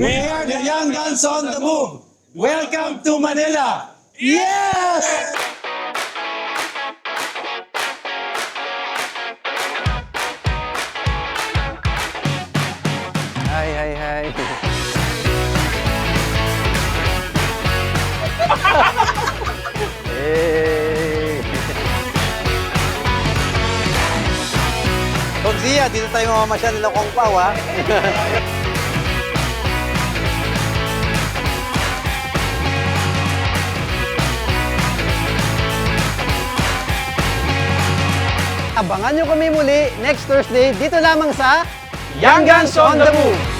We are the Young Guns on the Move. Welcome to Manila. Yes! Hi, hi, hi. hey! Pagsiya, dito tayo mamamasyal ng Kong Pao, Abangan nyo kami muli next Thursday dito lamang sa Young Guns on the Move!